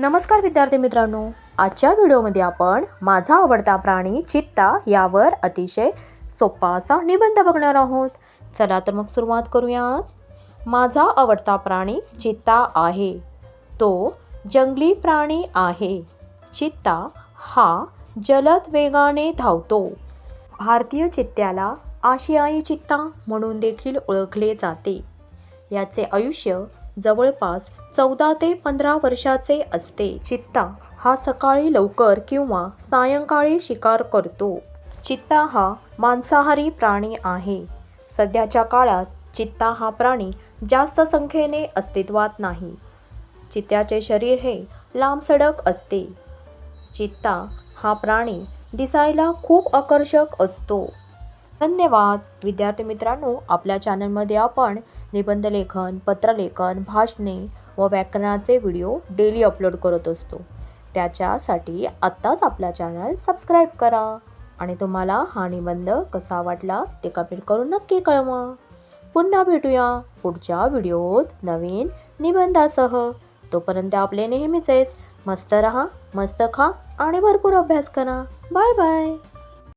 नमस्कार विद्यार्थी मित्रांनो. आजच्या व्हिडिओमध्ये आपण माझा आवडता प्राणी चित्ता यावर अतिशय सोपा असा निबंध बघणार आहोत. चला तर मग सुरुवात करूयात. माझा आवडता प्राणी चित्ता आहे. तो जंगली प्राणी आहे. चित्ता हा जलद वेगाने धावतो. भारतीय चित्त्याला आशियाई चित्ता म्हणून देखील ओळखले जाते. याचे आयुष्य जवळपास चौदा ते पंधरा वर्षाचे असते. चित्ता हा सकाळी लवकर किंवा सायंकाळी शिकार करतो. चित्ता हा मांसाहारी प्राणी आहे. सध्याच्या काळात चित्ता हा प्राणी जास्त संख्येने अस्तित्वात नाही. चित्त्याचे शरीर हे लांबसडक असते. चित्ता हा प्राणी दिसायला खूप आकर्षक असतो. धन्यवाद. विद्यार्थी मित्रांनो आपल्या चॅनलमध्ये आपण निबंधलेखन पत्रलेखन भाषणे व व्याकरणाचे व्हिडिओ डेली अपलोड करत असतो. त्याच्यासाठी आत्ताच आपला चॅनल सबस्क्राईब करा आणि तुम्हाला हा निबंध कसा वाटला ते कमेंट करून नक्की कळवा. पुन्हा भेटूया पुढच्या व्हिडिओत नवीन निबंधासह. तोपर्यंत आपले नेहमीचेच मस्त रहा मस्त खा आणि भरपूर अभ्यास करा. Bye bye.